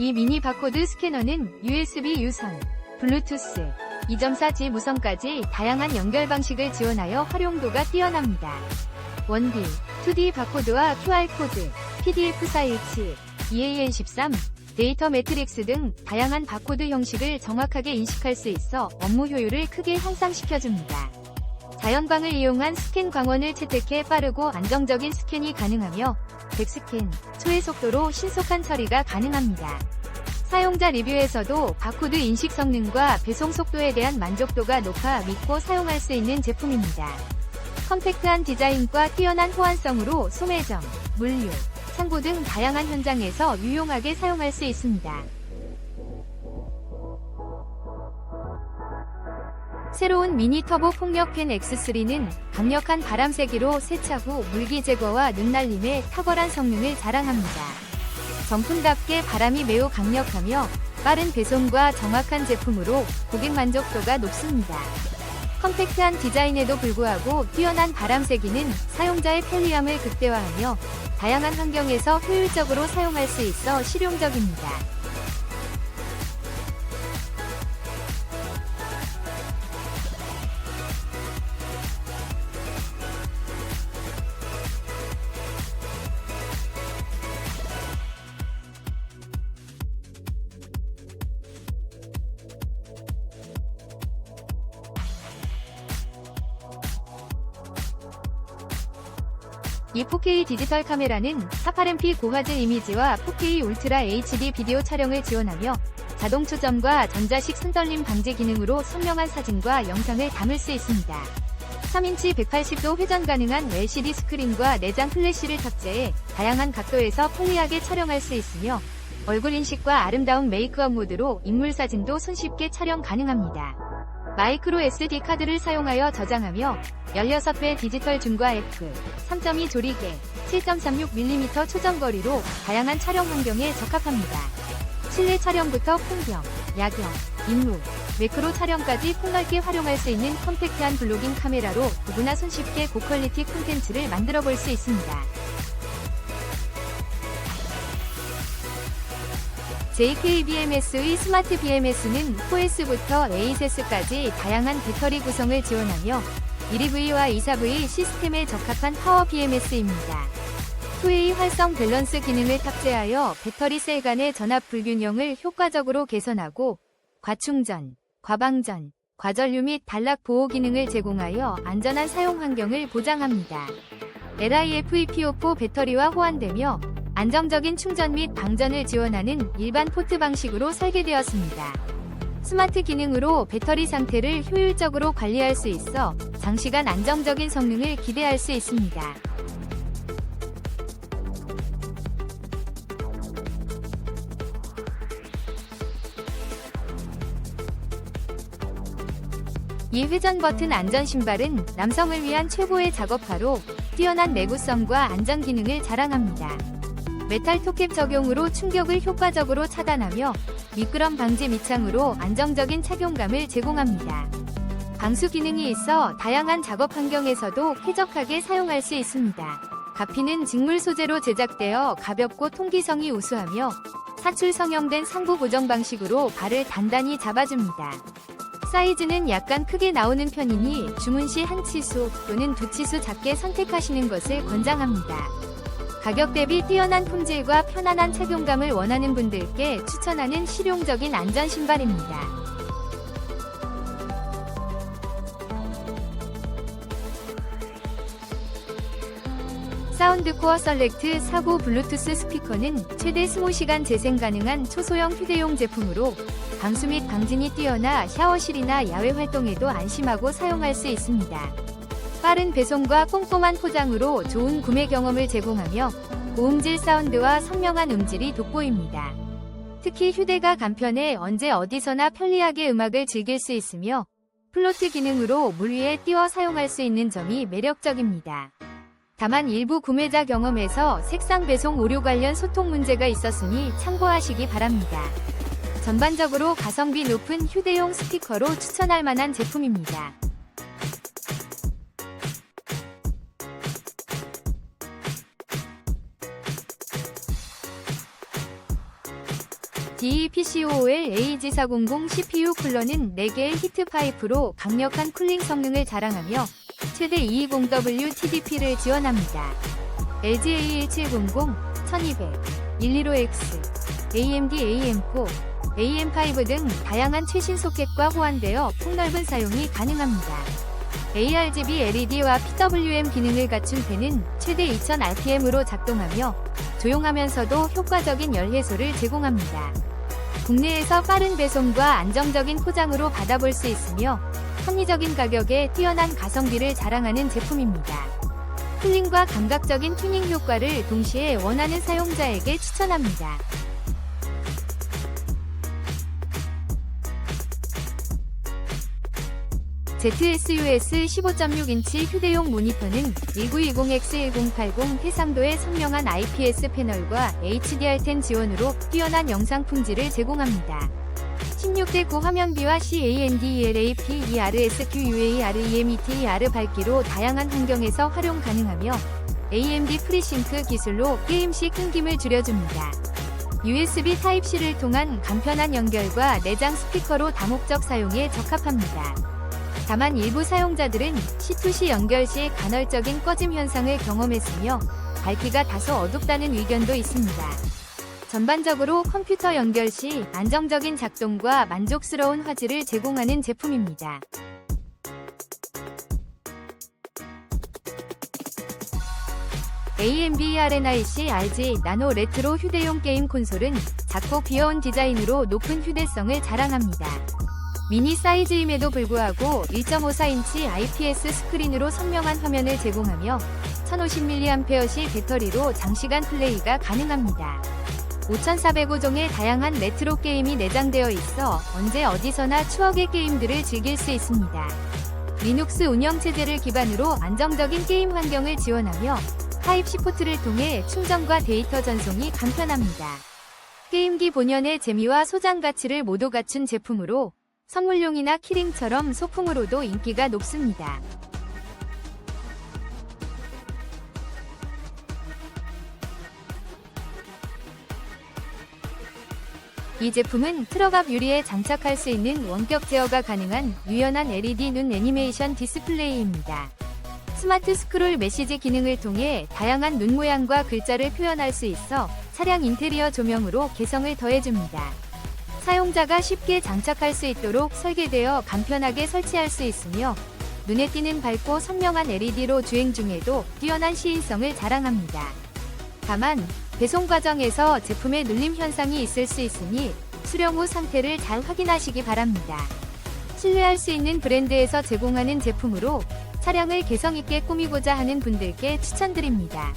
이 미니 바코드 스캐너는 USB 유선, 블루투스, 2.4G 무선까지 다양한 연결 방식을 지원하여 활용도가 뛰어납니다. 1D, 2D 바코드와 QR코드, PDF 사일치, EAN13, 데이터 매트릭스 등 다양한 바코드 형식을 정확하게 인식할 수 있어 업무 효율을 크게 향상시켜줍니다. 자연광을 이용한 스캔 광원을 채택해 빠르고 안정적인 스캔이 가능하며 100스캔, 초의 속도로 신속한 처리가 가능합니다. 사용자 리뷰에서도 바코드 인식 성능과 배송 속도에 대한 만족도가 높아 믿고 사용할 수 있는 제품입니다. 컴팩트한 디자인과 뛰어난 호환성으로 소매점, 물류, 창고 등 다양한 현장에서 유용하게 사용할 수 있습니다. 새로운 미니 터보 폭력 펜 X3는 강력한 바람 세기로 세차 후 물기 제거와 눈 날림에 탁월한 성능을 자랑합니다. 정품답게 바람이 매우 강력하며 빠른 배송과 정확한 제품으로 고객 만족도가 높습니다. 컴팩트한 디자인에도 불구하고 뛰어난 바람 세기는 사용자의 편리함을 극대화하며 다양한 환경에서 효율적으로 사용할 수 있어 실용적입니다. 이 4K 디지털 카메라는 480p 고화질 이미지와 4K 울트라 HD 비디오 촬영을 지원하며 자동 초점과 전자식 손떨림 방지 기능으로 선명한 사진과 영상을 담을 수 있습니다. 3인치 180도 회전 가능한 LCD 스크린과 내장 플래시를 탑재해 다양한 각도에서 편리하게 촬영할 수 있으며 얼굴 인식과 아름다운 메이크업 모드로 인물 사진도 손쉽게 촬영 가능합니다. 마이크로 SD 카드를 사용하여 저장하며 16배 디지털 중과 F, 3.2 조리개, 7.36mm 초정거리로 다양한 촬영 환경에 적합합니다. 실내 촬영부터 풍경, 야경, 인물, 매크로 촬영까지 폭넓게 활용할 수 있는 컴팩트한 블로깅 카메라로 누구나 손쉽게 고퀄리티 콘텐츠를 만들어 볼 수 있습니다. JKBMS의 스마트 BMS는 4S부터 8S까지 다양한 배터리 구성을 지원하며 1EV와 2사V 시스템에 적합한 파워 BMS입니다. 2A 활성 밸런스 기능을 탑재하여 배터리 셀 간의 전압 불균형을 효과적으로 개선하고 과충전, 과방전, 과전류 및 단락 보호 기능을 제공하여 안전한 사용 환경을 보장합니다. LIFEPO4 배터리와 호환되며 안정적인 충전 및 방전을 지원하는 일반 포트 방식으로 설계되었습니다. 스마트 기능으로 배터리 상태를 효율적으로 관리할 수 있어 장시간 안정적인 성능을 기대할 수 있습니다. 이 회전 버튼 안전 신발은 남성을 위한 최고의 작업화로 뛰어난 내구성과 안전 기능을 자랑합니다. 메탈 토캡 적용으로 충격을 효과적으로 차단하며 미끄럼 방지 밑창으로 안정적인 착용감을 제공합니다. 방수 기능이 있어 다양한 작업 환경에서도 쾌적하게 사용할 수 있습니다. 가피는 직물 소재로 제작되어 가볍고 통기성이 우수하며 사출 성형된 상부 고정 방식으로 발을 단단히 잡아줍니다. 사이즈는 약간 크게 나오는 편이니 주문 시 한 치수 또는 두 치수 작게 선택하시는 것을 권장합니다. 가격 대비 뛰어난 품질과 편안한 착용감을 원하는 분들께 추천하는 실용적인 안전 신발입니다. 사운드 코어 셀렉트 49 블루투스 스피커는 최대 20시간 재생 가능한 초소형 휴대용 제품으로 방수 및 방진이 뛰어나 샤워실이나 야외 활동에도 안심하고 사용할 수 있습니다. 빠른 배송과 꼼꼼한 포장으로 좋은 구매 경험을 제공하며 고음질 사운드와 선명한 음질이 돋보입니다. 특히 휴대가 간편해 언제 어디서나 편리하게 음악을 즐길 수 있으며 플로트 기능으로 물 위에 띄워 사용할 수 있는 점이 매력적입니다. 다만 일부 구매자 경험에서 색상 배송 오류 관련 소통 문제가 있었으니 참고하시기 바랍니다. 전반적으로 가성비 높은 휴대용 스피커로 추천할 만한 제품입니다. DEPCOOL AG400 CPU 쿨러는 4개의 히트 파이프로 강력한 쿨링 성능을 자랑하며 최대 220W TDP를 지원합니다. LG A1700, 1200, 115X, AMD AM4, AM5 등 다양한 최신 소켓과 호환되어 폭넓은 사용이 가능합니다. ARGB LED와 PWM 기능을 갖춘 팬은 최대 2000rpm으로 작동하며 조용하면서도 효과적인 열 해소를 제공합니다. 국내에서 빠른 배송과 안정적인 포장으로 받아볼 수 있으며 합리적인 가격에 뛰어난 가성비를 자랑하는 제품입니다. 쿨링과 감각적인 튜닝 효과를 동시에 원하는 사용자에게 추천합니다. ZSUS 15.6인치 휴대용 모니터는 1920X1080 해상도의 선명한 IPS 패널과 HDR10 지원으로 뛰어난 영상 품질을 제공합니다. 16대 9 화면비와 CANDELAP, ERSQUA, REMET, R 밝기로 다양한 환경에서 활용 가능하며 AMD 프리싱크 기술로 게임 시 끊김을 줄여줍니다. USB Type-C를 통한 간편한 연결과 내장 스피커로 다목적 사용에 적합합니다. 다만 일부 사용자들은 C2C 연결 시 간헐적인 꺼짐 현상을 경험했으며 밝기가 다소 어둡다는 의견도 있습니다. 전반적으로 컴퓨터 연결 시 안정적인 작동과 만족스러운 화질을 제공하는 제품입니다. AMD RNIC RG 나노 레트로 휴대용 게임 콘솔은 작고 귀여운 디자인으로 높은 휴대성을 자랑합니다. 미니 사이즈임에도 불구하고 1.54인치 IPS 스크린으로 선명한 화면을 제공하며 1050mAh 배터리로 장시간 플레이가 가능합니다. 5405종의 다양한 레트로 게임이 내장되어 있어 언제 어디서나 추억의 게임들을 즐길 수 있습니다. 리눅스 운영체제를 기반으로 안정적인 게임 환경을 지원하며 타입C 포트를 통해 충전과 데이터 전송이 간편합니다. 게임기 본연의 재미와 소장 가치를 모두 갖춘 제품으로 선물용이나 키링처럼 소품으로도 인기가 높습니다. 이 제품은 트럭 앞 유리에 장착할 수 있는 원격 제어가 가능한 유연한 LED 눈 애니메이션 디스플레이입니다. 스마트 스크롤 메시지 기능을 통해 다양한 눈 모양과 글자를 표현할 수 있어 차량 인테리어 조명으로 개성을 더해줍니다. 사용자가 쉽게 장착할 수 있도록 설계되어 간편하게 설치할 수 있으며 눈에 띄는 밝고 선명한 LED로 주행 중에도 뛰어난 시인성을 자랑합니다. 다만 배송 과정에서 제품의 눌림 현상이 있을 수 있으니 수령 후 상태를 잘 확인하시기 바랍니다. 신뢰할 수 있는 브랜드에서 제공하는 제품으로 차량을 개성 있게 꾸미고자 하는 분들께 추천드립니다.